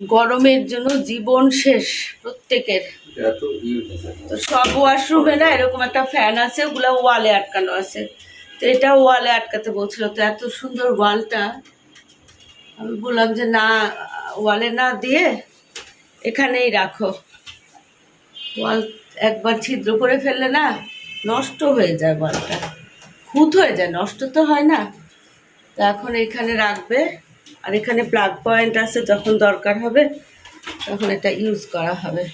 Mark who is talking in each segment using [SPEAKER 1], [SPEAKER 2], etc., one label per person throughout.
[SPEAKER 1] গরমের জন্য জীবন শেষ প্রত্যেকের। সব ওয়াশরুমে না এরকম একটা ফ্যান আছে, ওগুলো ওয়ালে আটকানো আছে। তো এটা ওয়ালে আটকাতে বলছিল, তো এত সুন্দর ওয়ালটা আমি বললাম যে, না ওয়ালে না দিয়ে এখানেই রাখো। ওয়াল একবার ছিদ্র করে ফেললে না নষ্ট হয়ে যায় ওয়ালটা খুঁত হয়ে যায়, নষ্ট তো হয় না। তো এখন এখানে রাখবে। আর এখানে প্লাগ পয়েন্ট আছে যখন দরকার হবে তখন এটা ইউজ করা হবে।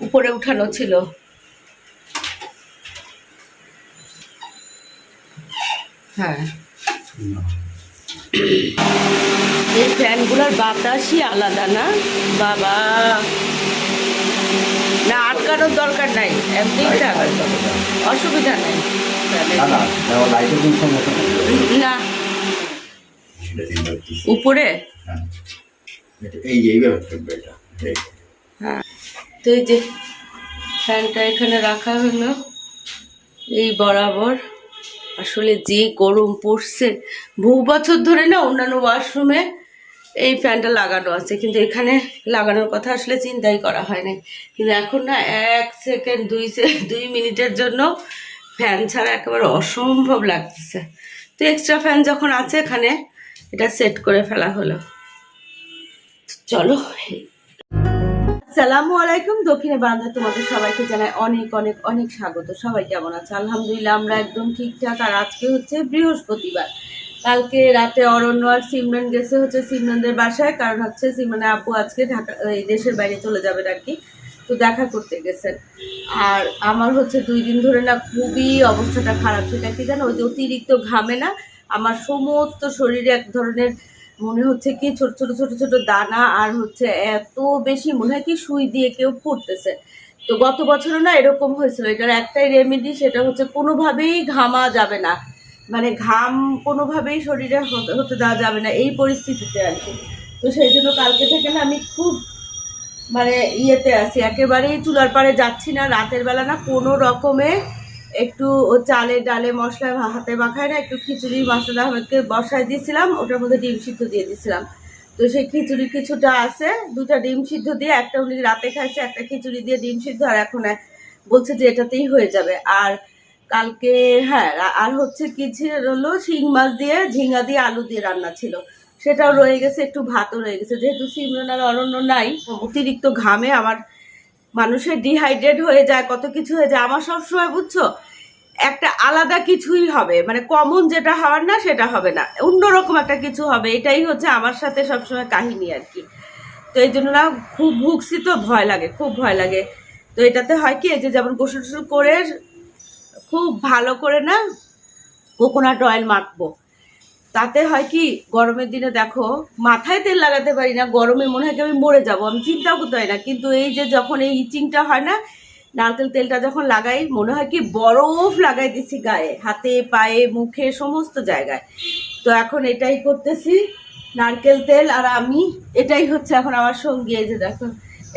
[SPEAKER 1] উপরে উঠানো ছিল। হ্যাঁ। এই ফ্যানগুলোর বাতাসই আলাদা না? বাবা। না আটকানোর দরকার নাই। এমনি অসুবিধা নেই।
[SPEAKER 2] না। চিন্তা করতেছি।
[SPEAKER 1] উপরে?
[SPEAKER 2] হ্যাঁ। এই এইভাবে থাকবে এটা।
[SPEAKER 1] হ্যাঁ। তো এই যে ফ্যানটা এখানে রাখা হলো এই বরাবর। আসলে যে গরম পড়ছে বহু বছর ধরে না অন্যান্য ওয়াশরুমে এই ফ্যানটা লাগানো আছে কিন্তু এখানে লাগানোর কথা আসলে চিন্তাই করা হয় নাই। কিন্তু এখন না এক সেকেন্ড দুই দুই মিনিটের জন্য ফ্যান ছাড়া একেবারে অসম্ভব লাগতেছে। তো এক্সট্রা ফ্যান যখন আছে এখানে এটা সেট করে ফেলা হলো। চলো। সালামু আলাইকুম, দক্ষিণে বান্ধব তোমাদের সবাইকে জানাই অনেক অনেক অনেক স্বাগত। সবাই কেমন আছে? আলহামদুলিল্লাহ, আমরা একদম ঠিকঠাক। আর আজকে হচ্ছে বৃহস্পতিবার। কালকে রাতে অরণ্য আর সিমরান গেছে হচ্ছে সিমরানদের বাসায়। কারণ হচ্ছে সিমরানের আব্বু আজকে ঢাকা, এই দেশের বাইরে চলে যাবেন আর কি। তো দেখা করতে গেছেন। আর আমার হচ্ছে দুই দিন ধরে না খুবই অবস্থাটা খারাপ। সেটা কি জানো? ওই যে অতিরিক্ত ঘামে না আমার সমস্ত শরীরে এক ধরনের মনে হচ্ছে কি ছোট ছোট ছোট ছোট দানা আর হচ্ছে এত বেশি মনে হয় কি সুই দিয়ে কেউ পড়তেছে তো গত বছরও না এরকম হয়েছিল, এটার একটাই রেমেডি সেটা হচ্ছে কোনোভাবেই ঘামা যাবে না। মানে ঘাম কোনোভাবেই শরীরে হতে হতে দেওয়া যাবে না এই পরিস্থিতিতে আর কি। তো সেই জন্য কালকে থেকে না আমি খুব মানে ইয়েতে আছি, একেবারেই চুলার পাড়ে যাচ্ছি না। রাতের বেলা না কোনো রকমে একটু ও চালে ডালে মশলা হাতে মাখায় না, একটু খিচুড়ি মাসুদ আহমেদকে বসায় দিয়েছিলাম, ওটার মধ্যে ডিম সিদ্ধ দিয়ে দিয়েছিলাম। তো সেই খিচুড়ি কিছুটা আছে, দুটা ডিম সিদ্ধ দিয়ে একটা উনি রাতে খাইছে, একটা খিচুড়ি দিয়ে ডিম সিদ্ধ, আর এখন বলছে যে এটাতেই হয়ে যাবে। আর কালকে হ্যাঁ আর- হচ্ছে কি হলো, শিং মাছ দিয়ে ঝিঙ্গা দিয়ে আলু দিয়ে রান্না ছিল। সেটাও রয়ে গেছে, একটু ভাতও রয়ে গেছে। যেহেতু সিমরন আর অরণ্য নাই, অতিরিক্ত ঘামে আমার মানুষের ডিহাইড্রেট হয়ে যায়, কত কিছু হয়ে যায়। আমার সবসময় বুঝছ, একটা আলাদা কিছুই হবে। মানে কমন যেটা হওয়ার না, সেটা হবে না। অন্যরকম একটা কিছু হবে। এটাই হচ্ছে আমার সাথে সবসময় কাহিনী আর কি। তো এই জন্য না, খুব ভুগছি তো, ভয় লাগে, খুব ভয় লাগে। তো এটাতে হয় কি যে যেমন গোসল টোসল করে, খুব ভালো করে না কোকোনাট অয়েল মাখবো। তাতে হয় কি, গরমের দিনে দেখো, মাথায় তেল লাগাতে পারি না, গরমে মনে হয় কি আমি মরে যাব, আমি চিন্তাও করতে হয় না। কিন্তু এই যে যখন এই ইচিংটা হয় না, নারকেল তেলটা যখন লাগাই, মনে হয় কি বরফ লাগাই দিছি গায়ে, হাতে, পায়ে, মুখে, সমস্ত জায়গায়। তো এখন এটাই করতেছি, নারকেল তেল, আর আমি, এটাই হচ্ছে এখন আমার সঙ্গী, এই যে দেখো।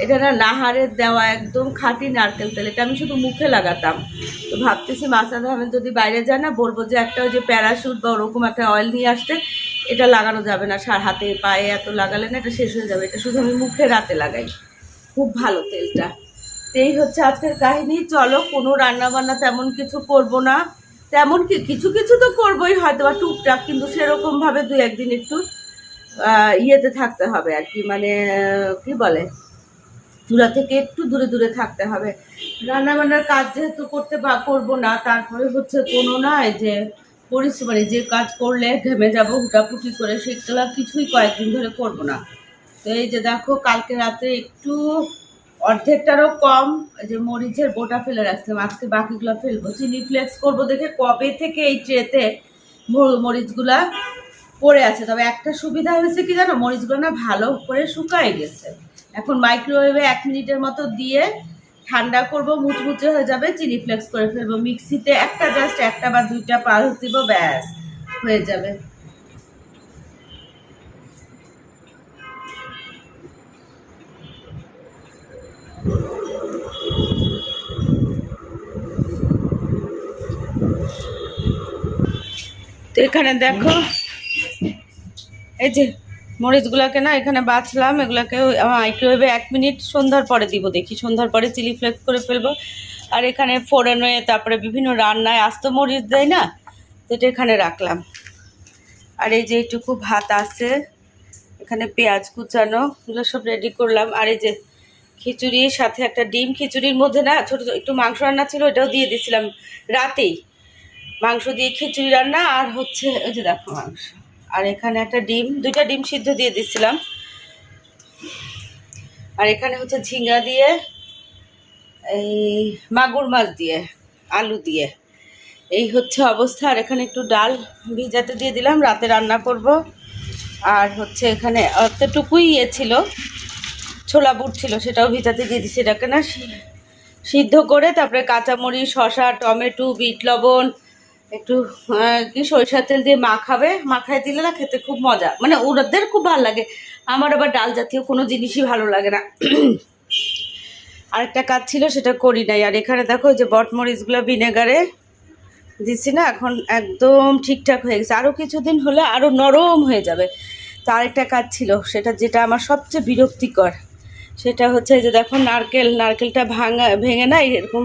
[SPEAKER 1] এটা না নাহারের দেওয়া একদম খাঁটি নারকেল তেল, এটা আমি শুধু মুখে লাগাতাম। তো ভাবতেছি মাসাদ আহমেদ যদি বাইরে যায় না, বলব যে একটা ওই যে প্যারাশুট বা ওরকম একটা অয়েল নিয়ে আসতে, এটা লাগানো যাবে না। সার হাতে, পায়ে এত লাগালে না, এটা শেষ হয়ে যাবে। এটা শুধু আমি মুখে রাতে লাগাই। খুব ভালো তেলটা। তো এই হচ্ছে আজকের কাহিনী। চলো, কোনো রান্না বান্না তেমন কিছু করব না। তেমন কি, কিছু কিছু তো করবোই হয়তো বা টুকটাক, কিন্তু সেরকমভাবে দু একদিন একটু ইয়েতে থাকতে হবে আর কি। মানে কি বলে? চূড়া থেকে একটু দূরে দূরে থাকতে হবে। রান্না বান্নার কাজ যেহেতু করতে বা করব না, তারপরে হচ্ছে কোনো নয় যে পরিশ্রম যে কাজ করলে ঘেমে যাব, হুটাপুটি করে সেগুলো কিছুই কয়েকদিন ধরে করব না। তো এই যে দেখো, কালকে রাতে একটু অর্ধেকটারও কম যে মরিচের বোটা ফেলে রাখছিলাম, আজকে বাকিগুলো ফেলব। চিলি ফ্লেক্স করব দেখে কবে থেকে এই ট্রেতে মরিচগুলা পড়ে আছে। তবে একটা সুবিধা হয়েছে কি জানো, মরিচগুলো না ভালো করে শুকায় গেছে। এখন মাইক্রোওয়েভে এক মিনিটের মতো দিয়ে ঠান্ডা করব, মুচমুচে হয়ে যাবে চিলি ফ্লেক্স করে ফেলব। মিক্সিতে একটা জাস্ট একটা বা দুইটা পালস দিব, ব্যাস, হয়ে যাবে। তো এখানে দেখো, এই যে মরিচগুলোকে না এখানে বাছলাম, এগুলোকে মাইক্রোওয়েভে এক মিনিট, সন্ধ্যার পরে দিব দেখি। সন্ধ্যার পরে চিলি ফ্লেক্স করে ফেলব। আর এখানে ফোড়নে, তারপরে বিভিন্ন রান্নায় আস্ত মরিচ দেয় না তো এটা এখানে রাখলাম। আর এই যে এইটুকু ভাত আছে, এখানে পেঁয়াজ কুচানো, এগুলো সব রেডি করলাম। আর এই যে খিচুড়ির সাথে একটা ডিম খিচুড়ির মধ্যে না, ছোটো একটু মাংস রান্না ছিল ওটাও দিয়ে দিছিলাম রাতেই। মাংস দিয়ে খিচুড়ি রান্না, আর হচ্ছে ওই যে দেখো মাংস। আর এখানে একটা ডিম, দুইটা ডিম সিদ্ধ দিয়ে দিছিলাম। আর এখানে হচ্ছে ঝিঙ্গা দিয়ে, এই মাগুর মাছ দিয়ে, আলু দিয়ে। এই হচ্ছে অবস্থা। আর এখানে একটু ডাল ভিজাতে দিয়ে দিলাম, রাতে রান্না করব। আর হচ্ছে এখানে অতটুকুই ইয়ে ছিল, ছোলা বুট ছিল, সেটাও ভিজাতে দিয়ে দিচ্ছি এটাকে না সিদ্ধ করে, তারপরে কাঁচামরিচ শশা টমেটো, বিট লবণ একটু কি সরিষার তেল দিয়ে মাখাবে মাখায় দিলে না খেতে খুব মজা। মানে ওদের খুব ভালো লাগে। আমার আবার ডাল জাতীয় কোনো জিনিসই ভালো লাগে না। আরেকটা কাজ ছিল, সেটা করি নাই। আর এখানে দেখো যে বটমরিচগুলো ভিনেগারে দিচ্ছি না, এখন একদম ঠিকঠাক হয়ে গেছে। আরও কিছুদিন হলে আরও নরম হয়ে যাবে। তো আরেকটা কাজ ছিল, সেটা যেটা আমার সবচেয়ে বিরক্তিকর, সেটা হচ্ছে যে দেখো, নারকেল, নারকেলটা ভাঙা, ভেঙে না, এরকম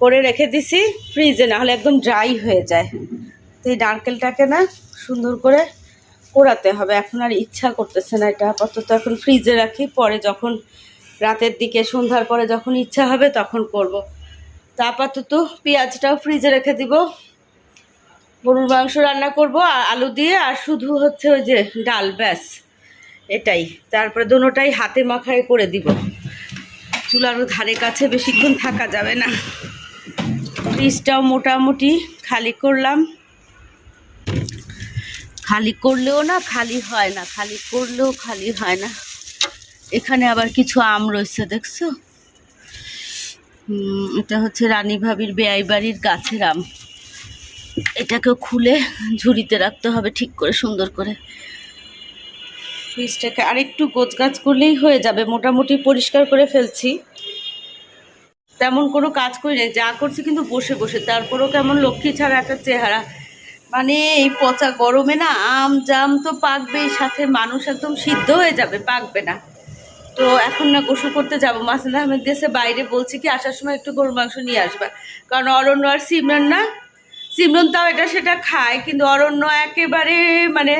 [SPEAKER 1] করে রেখে দিছি ফ্রিজে না হলে একদম ড্রাই হয়ে যায়। তো এই নারকেলটাকে না সুন্দর করে কোড়াতে হবে। এখন আর ইচ্ছা করতেছে না এটা। আপাতত এখন ফ্রিজে রাখি। পরে যখন রাতের দিকে, সন্ধ্যার পরে যখন ইচ্ছা হবে তখন করব। তা আপাতত পেঁয়াজটাও ফ্রিজে রেখে দিব। গরুর মাংস রান্না করব আলু দিয়ে, আর শুধু হচ্ছে ওই যে ডাল, ব্যাস। এটাই। তারপরে দুটোটাই হাতে মাখায় করে দিব। চুলার ধারে কাছে বেশিক্ষণ থাকা যাবে না। ফ্রিজটাও মোটামুটি খালি করলাম। খালি করলেও না, খালি হয় না। খালি করলেও খালি হয় না। এখানে আবার কিছু আম রয়েছে, দেখছ? এটা হচ্ছে রানী ভাবির বেয়াই বাড়ির গাছের আম। এটাকেও খুলে ঝুড়িতে রাখতে হবে ঠিক করে, সুন্দর করে। ফ্রিজটাকে আরেকটু গোছগাছ করলেই হয়ে যাবে। মোটামুটি পরিষ্কার করে ফেলছি। তেমন কোনো কাজ করি না যা করছি কিন্তু বসে বসে। তারপরেও কেমন লক্ষ্মী ছাড়া একটা চেহারা। মানে এই পচা গরমে না আম জাম তো পাকবেই সাথে মানুষ একদম সিদ্ধ হয়ে যাবে, পাকবে না। তো এখন না গোসল করতে যাব। মাসুদ আহমেদ দেশে বাইরে, বলছি কি আসার সময় একটু গরুর মাংস নিয়ে আসবা। কারণ অরণ্য আর সিমরান না, সিমরন তাও এটা সেটা খায়, কিন্তু অরণ্য একেবারে মানে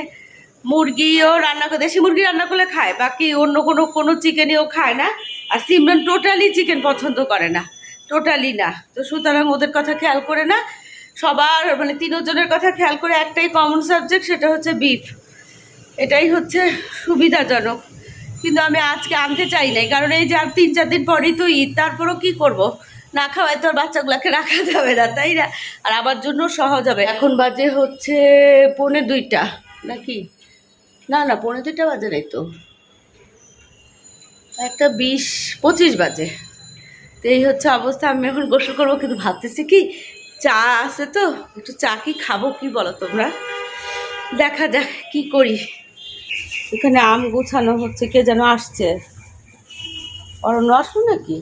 [SPEAKER 1] মুরগিও রান্না করে, দেশি মুরগি রান্না করলে খায়, বাকি অন্য কোনো কোনো চিকেনইও খায় না। আর সিমরান টোটালি চিকেন পছন্দ করে না টোটালি না। তো সুতরাং ওদের কথা খেয়াল করে না। সবার মানে তিনজনের কথা খেয়াল করে একটাই কমন সাবজেক্ট সেটা হচ্ছে বিফ এটাই হচ্ছে সুবিধাজনক। কিন্তু আমি আজকে আনতে চাই নাই, কারণ এই যে আর তিন, চার দিন পরেই তো ঈদ, তারপরও কি করব? না খাওয়াই তো আর বাচ্চাগুলোকে রাখা যাবে না, তাই না? আর আমার জন্য সহজ হবে। এখন বাজে হচ্ছে পৌনে দুইটা, নাকি? না না পৌনে দুইটা বাজে নাই তো। একটা বিশ পঁচিশ বাজে। তো এই হচ্ছে অবস্থা আমি এখন গোসল করব কিন্তু ভাবতেছি কি চা আছে তো একটু চা কি খাব কি বলো তোমরা? দেখা যাক কি করি। এখানে আম গুছানো হচ্ছে কে যেন আসছে। অরণ্য আসলো নাকি?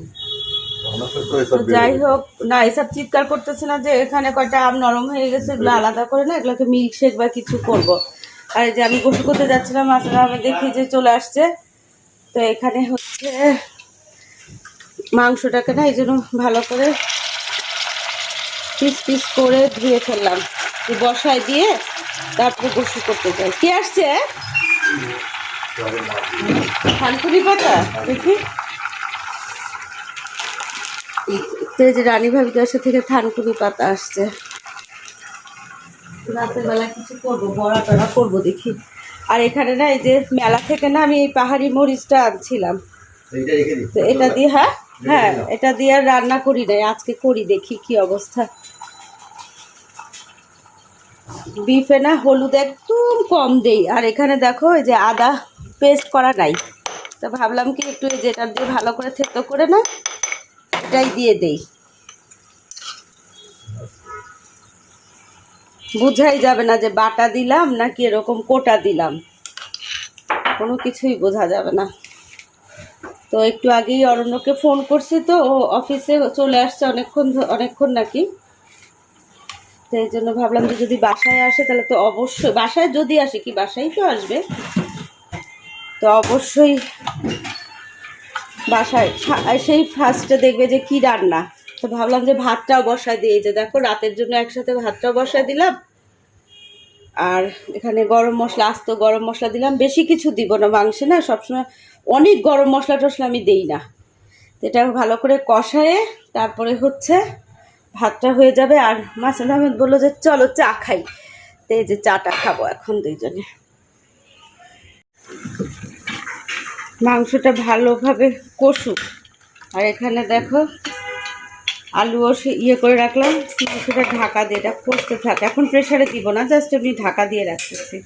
[SPEAKER 1] যাই হোক না এসব চিৎকার করতেছে না যে এখানে কয়টা আম নরম হয়ে গেছে এগুলো আলাদা করে না এগুলোকে মিল্ক শেক বা কিছু করব। আর যে আমি গোসল করতে যাচ্ছিলাম, আসলে আমি দেখি যে চলে আসছে। তো এখানে হচ্ছে মাংসটাকে না এই জন্য ভালো করে পিস পিস করে ধুয়ে ফেললাম। বসায় দিয়ে তারপরে গোসল করতে যাই। কে আসছে? থানকুনি পাতা? দেখি। তো যে রানী ভাবি কাছে থেকে থানকুনি পাতা আসছে। রাতের বেলা কিছু করব বড়া টড়া করব দেখি। আর এখানে না এই যে মেলা থেকে না আমি এই পাহাড়ি মরিচটা আনছিলাম। তো এটা দিয়ে হ্যাঁ হ্যাঁ এটা দিয়ে আর রান্না করি নাই আজকে করি দেখি কি অবস্থা। বিফে না হলুদ একদম কম দেই আর এখানে দেখো এই যে আদা পেস্ট করা নাই। তো ভাবলাম কি একটু এই যেটা দিয়ে ভালো করে থেতো করে না এটাই দিয়ে দেই। বোঝাই যাবে না যে বাটা দিলাম নাকি এরকম কোটা দিলাম। কোনো কিছুই বোঝা যাবে না। তো একটু আগেই অরণ্যকে ফোন করছি তো, ও অফিসে চলে আসছে অনেকক্ষণ অনেকক্ষণ নাকি। তো এই জন্য ভাবলাম যে যদি বাসায় আসে তাহলে তো অবশ্যই, বাসায় যদি আসে কি বাসায় তো আসবে। তো অবশ্যই বাসায় সেই ফার্স্টে দেখবে যে কি রান্না। তো ভাবলাম যে ভাতটাও বসায় দিয়ে যে দেখো রাতের জন্য একসাথে ভাতটাও বসায় দিলাম। আর এখানে গরম মশলা, আস্ত গরম মশলা দিলাম। বেশি কিছু দিব না, মাংসে না সবসময় অনেক গরম মশলা টশলা আমি দেই না। এটা ভালো করে কষায়ে তারপরে হচ্ছে ভাতটা হয়ে যাবে। আর মাসাদ আহমেদ বলল যে, চলো চা খাই। তো যে চাটা খাব এখন দুইজনে। মাংসটা ভালোভাবে কষুক। আর এখানে দেখো আলুও ইয়ে করে রাখলাম সেটা ঢাকা দিয়ে, এটা কষতে থাক। এখন প্রেশারে দিব না, জাস্ট এমনি ঢাকা দিয়ে রাখতেছি।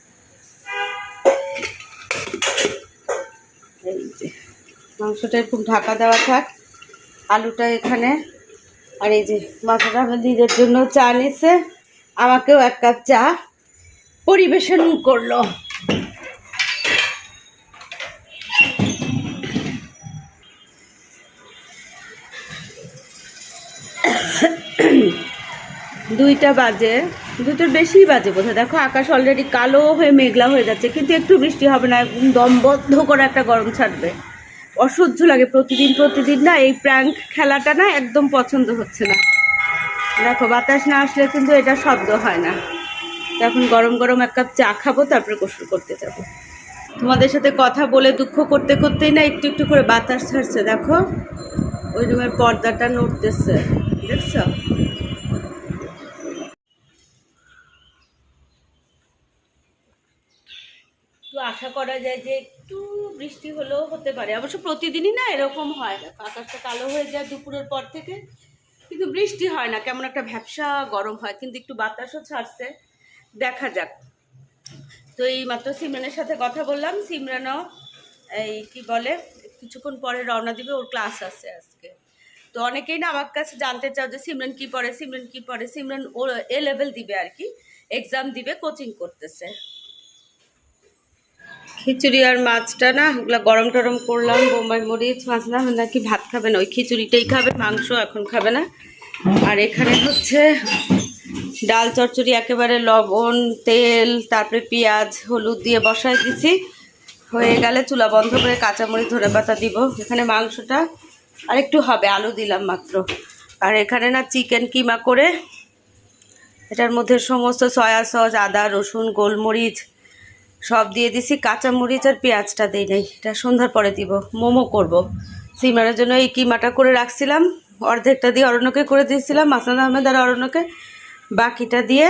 [SPEAKER 1] মাংসটা এরকম ঢাকা দেওয়া থাক। আলুটা এখানে, আর এই যে, মাথাটা আমার নিজের জন্য চা নিছে। আমাকেও এক কাপ চা পরিবেশন করল। দুইটা বাজে দুটোর বেশি বাজে বোধহয়। দেখো, আকাশ অলরেডি কালো হয়ে মেঘলা হয়ে যাচ্ছে, কিন্তু একটু বৃষ্টি হবে না, একদম দমবদ্ধ করে একটা গরম ছাড়বে। অসহ্য লাগে প্রতিদিন প্রতিদিন না, এই প্র্যাঙ্ক খেলাটা না একদম পছন্দ হচ্ছে না। দেখো, বাতাস না আসলে কিন্তু এটা শব্দ হয় না। এখন গরম গরম এক কাপ চা খাব, তারপরে গোসল করতে যাব। তোমাদের সাথে কথা বলে দুঃখ করতে করতেই না একটু একটু করে বাতাস ছাড়ছে, দেখো। ওই রুমের পর্দাটা নড়তেছে, দেখছ? আশা করা যায় যে একটু বৃষ্টি হলেও হতে পারে। অবশ্য প্রতিদিনই না এরকম হয়। আকাশটা কালো হয়ে যায় দুপুরের পর থেকে। কিন্তু বৃষ্টি হয় না, কেমন একটা ভ্যাবসা গরম হয়, কিন্তু একটু বাতাসও ছাড়ছে। দেখা যাক। তো এই মাত্র সিমরানের সাথে কথা বললাম। সিমরানও এই কি বলে, কিছুক্ষণ পরে রওনা দিবে, ওর ক্লাস আছে আজকে। তো অনেকেই না আমার কাছে জানতে চাও যে সিমরান কি পড়ে, সিমরান কি পড়ে? সিমরান ও এ লেভেল দিবে আর কি। এক্সাম দিবে কোচিং করতেছে। খিচুড়ি আর মাছটা না, ওগুলো গরম টরম করলাম, বোম্বাই মরিচ মাছ না নাকি ভাত খাবে না, ওই খিচুড়িটাই খাবে, মাংস এখন খাবে না। আর এখানে হচ্ছে ডাল চচ্চড়ি, একেবারে লবণ, তেল, তারপরে পেঁয়াজ, হলুদ দিয়ে বসায় দিছি। হয়ে গেলে চুলা বন্ধ করে কাঁচামরিচ ধরে পাতা দিব। এখানে মাংসটা আর একটু হবে, আলু দিলাম মাত্র। আর এখানে না চিকেন কিমা করে, এটার মধ্যে সমস্ত সয়া সস, আদা, রসুন, গোলমরিচ সব দিয়ে দিছি, কাঁচা মরিচ আর পেঁয়াজটা দিই নাই। এটা সন্ধ্যার পরে দিব, মোমো করব। সিমারের জন্য এই কিমাটা করে রাখছিলাম, অর্ধেকটা দিয়ে অরণ্যকে করে দিয়েছিলাম মাসান আহমেদ আর অরণ্যকে। বাকিটা দিয়ে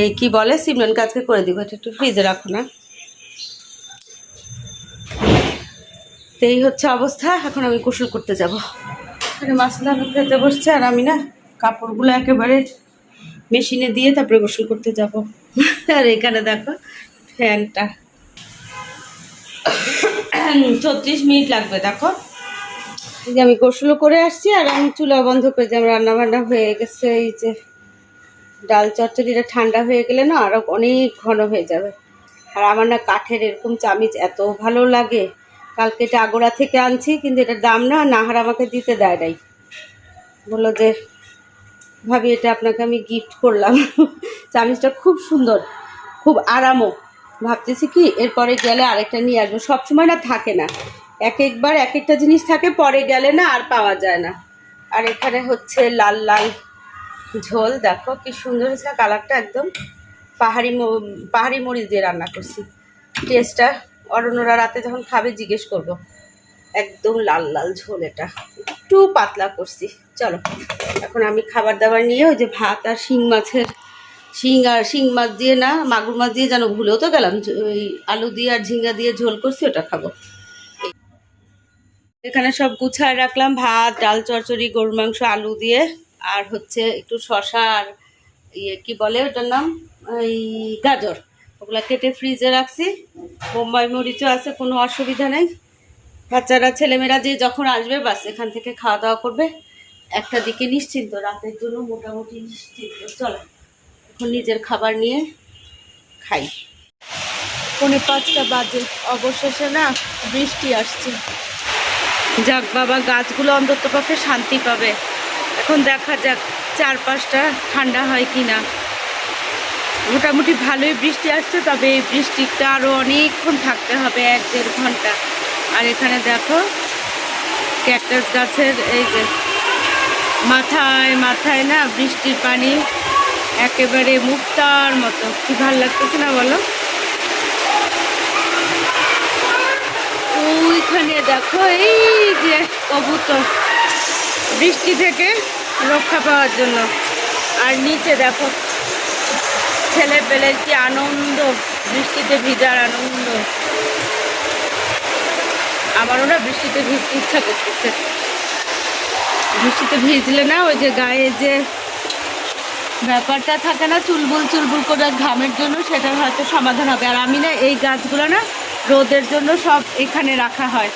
[SPEAKER 1] এই কি বলে, সিমরান কাজকে করে দিব, এটা একটু ফ্রিজে রাখো না। এই হচ্ছে অবস্থা, এখন আমি গোসল করতে যাব। মাসান আহমেদ খেতে বসছে আর আমি না কাপড়গুলো একেবারে মেশিনে দিয়ে তারপরে গোসল করতে যাব। আর এখানে দেখো ফ্যানটা। ছত্রিশ মিনিট লাগবে, দেখো। এই যে আমি গোসলও করে আসছি আর আমি চুলা বন্ধ করে যে রান্না বান্না হয়ে গেছে। এই যে ডাল চচ্চড়িটা ঠান্ডা হয়ে গেলে না আরও অনেক ঘন হয়ে যাবে। আর আমার না কাঠের এরকম চামিচ এত ভালো লাগে। কালকে এটা আগোড়া থেকে আনছি, কিন্তু এটার দাম না, নাহার আমাকে দিতে দেয় নাই। বলল যে ভাবি, এটা আপনাকে আমি গিফট করলাম। চামিচটা খুব সুন্দর, খুব আরামও। ভাবতেছি কি, এরপরে গেলে আরেকটা নিয়ে আসব। সবসময় না থাকে না। এক একবার এক একটা জিনিস থাকে, পরে গেলে না আর পাওয়া যায় না। আর এখানে হচ্ছে লাল লাল ঝোল। দেখো কি সুন্দর হয়েছে, কালারটা একদম পাহাড়ি পাহাড়ি মরিচ দিয়ে রান্না করছি। টেস্টটা অরণ্যরা রাতে যখন খাবে, জিজ্ঞেস করব। একদম লাল লাল ঝোল এটা। একটু পাতলা করছি। চলো, এখন আমি খাবার দাবার নিয়ে ওই যে ভাত আর শিং মাছের শিং আর শিং মাছ দিয়ে না, মাগুর মাছ দিয়ে যেন ভুলেও তো গেলাম ওই আলু দিয়ে আর ঝিঙ্গা দিয়ে ঝোল করছি, ওটা খাব। এখানে সব গুছায় রাখলাম, ভাত, ডাল, চচ্চড়ি, গরুর মাংস, আলু দিয়ে, আর হচ্ছে একটু শশা আর ইয়ে কি বলে ওটার নাম? এই গাজর। ওগুলা কেটে ফ্রিজে রাখছি। বোম্বাই মরিচও আছে, কোনো অসুবিধা নেই। বাচ্চারা, ছেলেমেয়েরা যে যখন আসবে, বাস এখান থেকে খাওয়া দাওয়া করবে। একটা দিকে নিশ্চিন্ত, রাতের জন্য মোটামুটি নিশ্চিন্ত। চলো, এখন নিজের খাবার নিয়ে খাই। পৌনে পাঁচটা বাজে, অবশেষে না বৃষ্টি আসছে। যাক বাবা, গাছগুলো অন্তত পক্ষে শান্তি পাবে। এখন দেখা যাক চারপাশটা ঠান্ডা হয় কি না। মোটামুটি ভালোই বৃষ্টি আসছে, তবে এই বৃষ্টিটা আরও অনেকক্ষণ থাকতে হবে, এক দেড় ঘণ্টা। আর এখানে দেখো ক্যাকটাস গাছের এই যে মাথায় মাথায় না বৃষ্টির পানি একেবারে মুক্তার মতো। কি ভালো লাগতেছে না বলো? ওইখানে দেখো এই যে কবুতর। বৃষ্টি থেকে রক্ষা পাওয়ার জন্য। আর নিচে দেখো ছেলে পেলে কি আনন্দ, বৃষ্টিতে ভিজার আনন্দ। আমারও না বৃষ্টিতে ভিজতে ইচ্ছা করতেছে। বৃষ্টিতে ভিজলে না ওই যে গায়ে যে ব্যাপারটা থাকে না চুলবুল চুলবুল করে ঘামের জন্য সেটার হয়তো সমাধান হবে। আর আমি না এই গাছগুলো না রোদের জন্য সব এখানে রাখা হয়।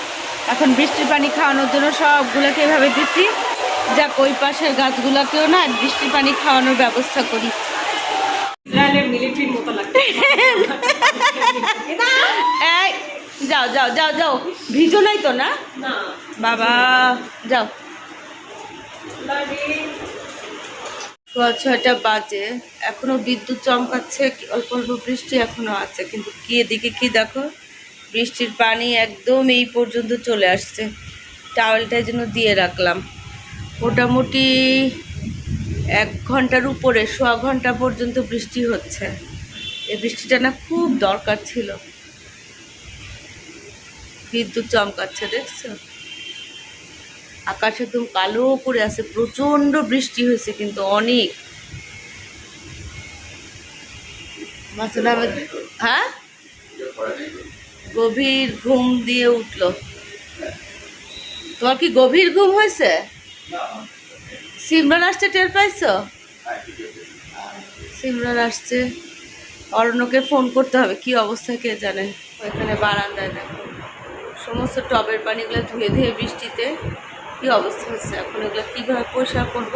[SPEAKER 1] এখন বৃষ্টির পানি খাওয়ানোর জন্য সবগুলোকে এভাবে দিচ্ছি যাক ওই পাশের গাছগুলোকেও না বৃষ্টির পানি খাওয়ানোর ব্যবস্থা করি।
[SPEAKER 3] ইসরায়েলের মিলিটারির মতো লাগছে।
[SPEAKER 1] যাও যাও যাও যাও। ভিজো নাই তো না? বাবা যাও। ছয়টা বাজে। এখনও বিদ্যুৎ চমকাচ্ছে অল্প অল্প বৃষ্টি এখনও আছে কিন্তু কি এদিকে কি দেখো? বৃষ্টির পানি একদম এই পর্যন্ত চলে আসছে। টাওয়েলটা জন্য দিয়ে রাখলাম। মোটামুটি এক ঘণ্টার উপরে সোয়া ঘণ্টা পর্যন্ত বৃষ্টি হচ্ছে। এই বৃষ্টিটা না খুব দরকার ছিল। বিদ্যুৎ চমকাচ্ছে, দেখছ? আকাশ একদম কালো করে আছে প্রচণ্ড বৃষ্টি হয়েছে কিন্তু অনেক। হ্যাঁ? গভীর ঘুম দিয়ে উঠল। তোমার কি গভীর ঘুম হয়েছে? সিমরান আসছে, টের পাইছো? সিমরান আসছে। অরণ্যকে ফোন করতে হবে, কি অবস্থা কে জানে? ওইখানে বারান্দায় দেখো। সমস্ত টবের পানিগুলো ধুয়ে ধুয়ে বৃষ্টিতে কি অবস্থা হচ্ছে এখন এগুলো কীভাবে পরিষ্কার করব?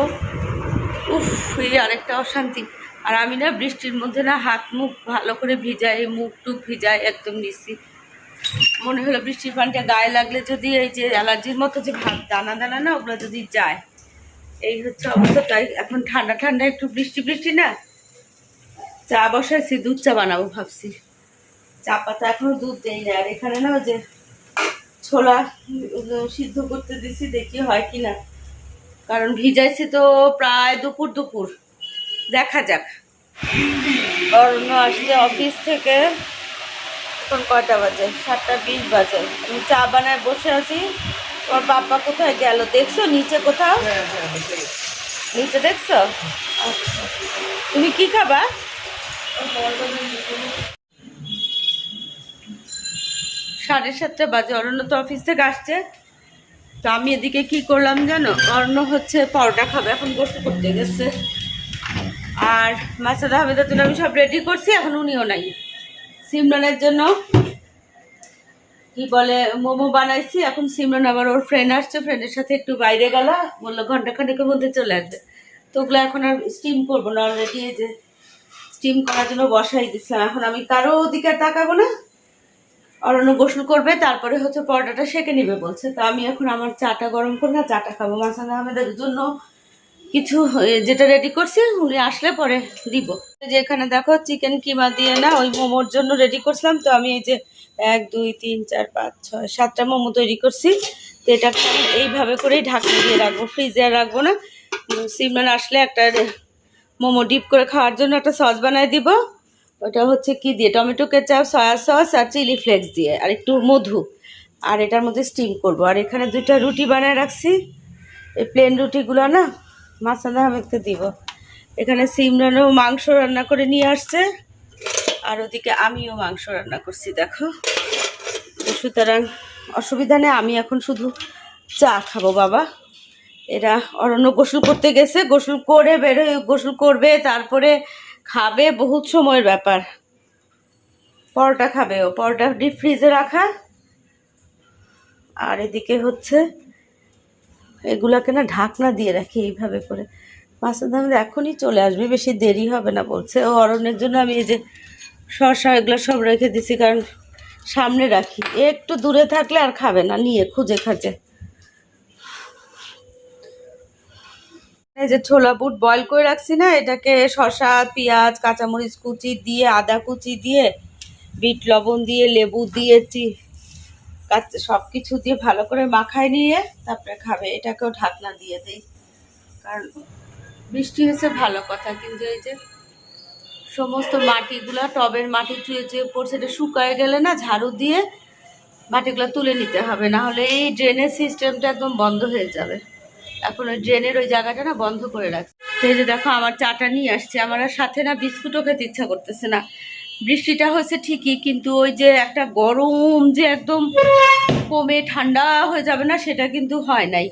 [SPEAKER 1] উফ, এই আরেকটা অশান্তি। আর আমি না বৃষ্টির মধ্যে না হাত মুখ ভালো করে ভিজাই, মুখ টুক ভিজাই একদম নিচ্ছি। মনে হলো বৃষ্টির পানিটা গায়ে লাগলে যদি এই যে অ্যালার্জির মতো যে ভাব, দানা দানা না ওগুলো যদি যায়। এই হচ্ছে অবস্থা, তাই এখন ঠান্ডা ঠান্ডা একটু বৃষ্টি বৃষ্টি না। চা বসাইছি, দুধ চা বানাবো ভাবছি। চা পাতা এখনও দুধ দেই না আর এখানে না যে ছোলা সিদ্ধ করতে দিছি দেখি হয় কি না কারণ ভিজাইছি তো প্রায় দুপুর দুপুর। দেখা যাক। অরণ্য আসছে অফিস থেকে। এখন কয়টা বাজে? সাতটা বিশ বাজে। আমি চা বানায় বসে আছি। তোমার বাপ্পা কোথায় গেল? দেখছ নিচে কোথাও? নিচে দেখছ? তুমি কি খাবা? সাড়ে সাতটা বাজে, অরণ্য তো অফিস থেকে আসছে। তো আমি এদিকে কি করলাম জানো? অরণ্য হচ্ছে পরোটা খাবে, এখন গোসল করতে গেছে। আর মাসাদ আহমেদের জন্য আমি সব রেডি করছি, এখন উনিও নাই। সিমরানের জন্য কি বলে, মোমো বানাইছি, এখন সিমরান আবার ওর ফ্রেন্ড আসছে ফ্রেন্ডের সাথে একটু বাইরে গেল, বলল ঘণ্টা খানেকের মধ্যে চলে আসবে। তো ওগুলো এখন আর স্টিম করব না অলরেডি যে স্টিম করার জন্য বসাই দিচ্ছিলাম এখন আমি কারও দিকে আর তাকাবো না অরণ্য গোসল করবে, তারপরে হচ্ছে পরোটাটা সেঁকে নিবে বলছে। তো আমি এখন আমার চাটা গরম করে না, চাটা খাব। মাসান আহমেদের জন্য কিছু যেটা রেডি করছি, উনি আসলে পরে দিব। যে এখানে দেখো চিকেন কিমা দিয়ে না, ওই মোমোর জন্য রেডি করছিলাম। তো আমি এই যে এক, দুই, তিন, চার, পাঁচ, ছয়, সাতটা মোমো তৈরি করছি। তো এটা এইভাবে করেই ঢাকনা দিয়ে রাখব ফ্রিজে রাখব না। সিমরান আসলে একটা মোমো ডিপ করে খাওয়ার জন্য একটা সস বানায় দিব। ওটা হচ্ছে কি দিয়ে? টমেটো কেচাপ, সয়া সস আর চিলি ফ্লেক্স দিয়ে, আর একটু মধু। আর এটার মধ্যে স্টিম করব। আর এখানে দুইটা রুটি বানায় রাখছি। এই প্লেন রুটিগুলো না মাসান আহমেদকে দিব। এখানে সিমরানও মাংস রান্না করে নিয়ে আসছে। আর ওদিকে আমিও মাংস রান্না করছি, দেখো। সুতরাং অসুবিধা নেই, আমি এখন শুধু চা খাব, বাবা। এরা অরণ্য গোসল করতে গেছে, গোসল করে বেরোয় গোসল করবে, তারপরে খাবে বহুত সময়ের ব্যাপার। পরোটা খাবে ও, পরোটা ডিপ ফ্রিজে রাখা। আর এদিকে হচ্ছে, এগুলাকে না ঢাকনা দিয়ে রাখি এইভাবে করে। মাসুদ আহমেদ এখনই চলে আসবে, বেশি দেরি হবে না বলছে। ও অরণ্যের জন্য আমি এই যে শসা এগুলো সব রেখে দিছি, কারণ সামনে রাখি। একটু দূরে থাকলে আর খাবে না, নিয়ে খুঁজে খাজে। এই যে ছোলা বুট বয়ল করে রাখছি না, এটাকে শসা, পেঁয়াজ, কাঁচামরিচ কুচি দিয়ে, আদা কুচি দিয়ে, বিট লবণ দিয়ে, লেবু দিয়েছি সব কিছু দিয়ে ভালো করে মাখায় নিয়ে তারপরে খাবে। এটাকেও ঢাকনা দিয়ে দিই। কারণ বৃষ্টি হয়েছে ভালো কথা, কিন্তু এই যে সমস্ত মাটিগুলা, টবের মাটি চুয়ে চুয়ে পড়ছে, এটা শুকায় গেলে না ঝাড়ু দিয়ে মাটিগুলো তুলে নিতে হবে না হলে এই ড্রেনেজ সিস্টেমটা একদম বন্ধ হয়ে যাবে। এখন ওই ড্রেনের ওই জায়গাটা না বন্ধ করে রাখছে। তো এই যে দেখো, আমার চাটা নিয়ে আসছে। আমার আর সাথে না বিস্কুটও খেতে ইচ্ছা করতেছে না। বৃষ্টিটা হয়েছে ঠিকই, কিন্তু ওই যে একটা গরম যে একদম কমে ঠান্ডা হয়ে যাবে না, সেটা কিন্তু হয় নাই।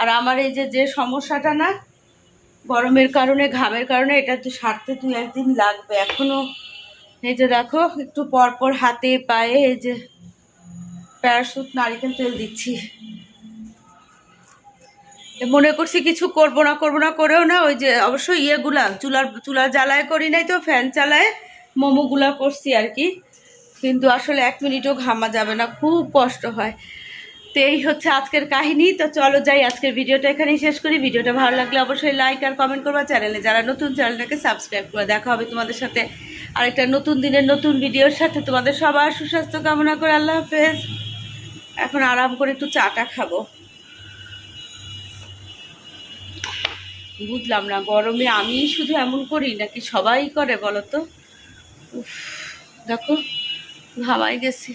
[SPEAKER 1] আর আমার এই যে যে সমস্যাটা না, গরমের কারণে, ঘামের কারণে, এটা তো সারতে তুই একদিন লাগবে এখনও। এই যে দেখো, একটু পর পর হাতে পায়ে এই যে প্যারাশুট নারিকেল তেল দিচ্ছি। মনে করছি কিছু করব না করব না করেও না, ওই যে অবশ্য ইয়েগুলা, চুলার চুলার জ্বালায় করি নাই তো, ফ্যান চালায়, মোমোগুলা করছি আর কি। কিন্তু আসলে এক মিনিটও ঘামা যাবে না, খুব কষ্ট হয়। তো এই হচ্ছে আজকের কাহিনী, তো চলো যাই, আজকের ভিডিওটা এখানেই শেষ করি। ভিডিওটা ভালো লাগলে অবশ্যই লাইক আর কমেন্ট করবা চ্যানেলে। যারা নতুন, চ্যানেলটাকে সাবস্ক্রাইব করে দেখা হবে তোমাদের সাথে। আরেকটা নতুন দিনের নতুন ভিডিওর সাথে। তোমাদের সবার সুস্বাস্থ্য কামনা করে আল্লাহ হাফেজ। এখন আরাম করে একটু চাটা খাব। বুঝলাম না, গরমে আমি শুধু এমন করি নাকি সবাই করে বলো তো দেখো, ভাবাই গেছি।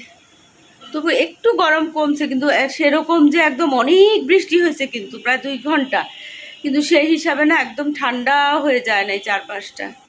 [SPEAKER 1] তবু একটু গরম কমছে, কিন্তু সেরকম যে একদম অনেক বৃষ্টি হয়েছে কিন্তু, প্রায় দুই ঘণ্টা। কিন্তু সেই হিসাবে না একদম ঠান্ডা হয়ে যায় না এই চারপাশটা।